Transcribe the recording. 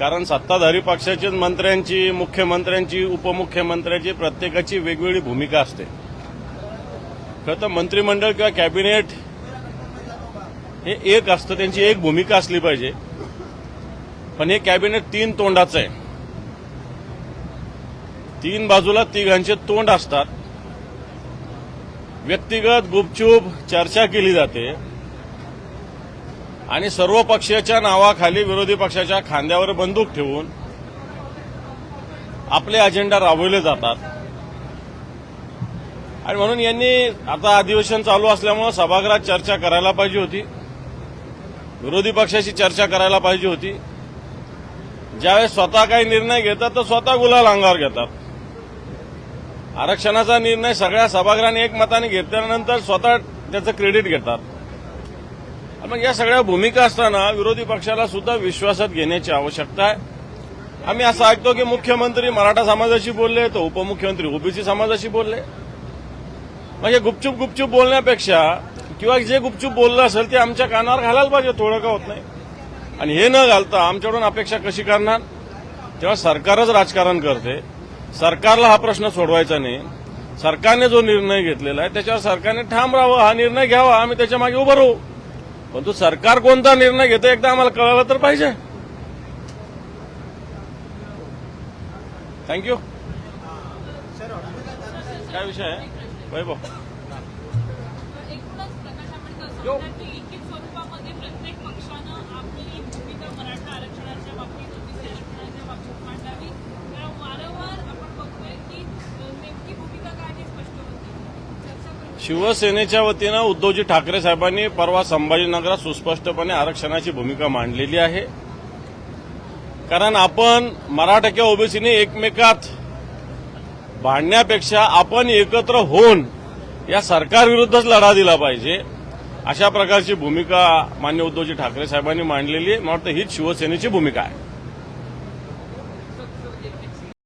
कारण सत्ताधारी पक्षाची मंत्र्यांची मुख्यमंत्र्यांची उपमुख्यमंत्र्यांची प्रत्येकाची वेगवेगळी भूमिका असते. खरं तर मंत्रिमंडळ किंवा कॅबिनेट हे एक असतं त्यांची एक भूमिका असली पाहिजे. पण हे कॅबिनेट तीन तोंडाचं आहे. तीन बाजूला तिघांचे तोंड असतात. व्यक्तिगत गुपचूप चर्चा केली जाते. आणि सर्व पक्षाच्या नावाखाली विरोधी पक्षाच्या खांद्यावर बंदूक ठेवून आपले अजेंडा राबवले जातात. आणि म्हणून यांनी आता अधिवेशन चालू असल्यामुळे सभागृहात चर्चा करायला पाहिजे होती. विरोधी पक्षाशी चर्चा करायला पाहिजे होती. ज्यावेळेस स्वतः काही निर्णय घेतात तर स्वतः गुलाल अंगावर घेतात. आरक्षणाचा निर्णय सगळ्या सभागृहाने एकमताने घेतल्यानंतर स्वतः त्याचं क्रेडिट घेतात. मग या सगळ्या भूमिका असताना विरोधी पक्षाला सुद्धा विश्वासात घेण्याची आवश्यकता आहे. आम्ही असं ऐकतो की मुख्यमंत्री मराठा समाजाशी बोलले तर उपमुख्यमंत्री ओबीसी समाजाशी बोलले. म्हणजे गुपचूप गुपचूप बोलण्यापेक्षा किंवा जे गुपचूप बोललं असेल ते आमच्या कानावर घालायला पाहिजे थोडं का होत नाही. आणि हे न घालता आमच्याकडून अपेक्षा कशी करणार? तेव्हा सरकारच राजकारण करते. सरकारला हा प्रश्न सोडवायचा नाही. सरकारने जो निर्णय घेतलेला आहे त्याच्यावर सरकारने ठाम राहावं हा निर्णय घ्यावा आम्ही त्याच्यामागे उभं राहू. परंतु सरकार कोणता निर्णय घेतं एकदा आम्हाला कळालं तर पाहिजे. थँक्यू काय विषय आहे? वैभव एकूणच प्रकाश आंबेडकर असं म्हणतात की लिखित स्वरूपामध्ये प्रत्येक पक्षानं आपली भूमिका मराठा आरक्षणाच्या बाबतीत ओबीसी आरक्षणाच्या बाबतीत मांडावी कारण वारंवार आपण बघतोय की अ, नेमकी भूमिका काय हे स्पष्ट होती चर्चा करून शिवसेनेच्या वतीनं उद्धवजी ठाकरे साहेबांनी परवा संभाजीनगरात सुस्पष्टपणे आरक्षणाची भूमिका मांडलेली आहे. कारण आपण मराठा किंवा ओबीसीने एकमेकात भांडण्यापेक्षा आपण एकत्र होऊन या सरकारविरुद्धच लढा दिला पाहिजे. अशा प्रकारची भूमिका मान्य उद्धवजी ठाकरे साहेबांनी मांडलेली आहे. मला वाटतं हीच शिवसेनेची भूमिका आहे.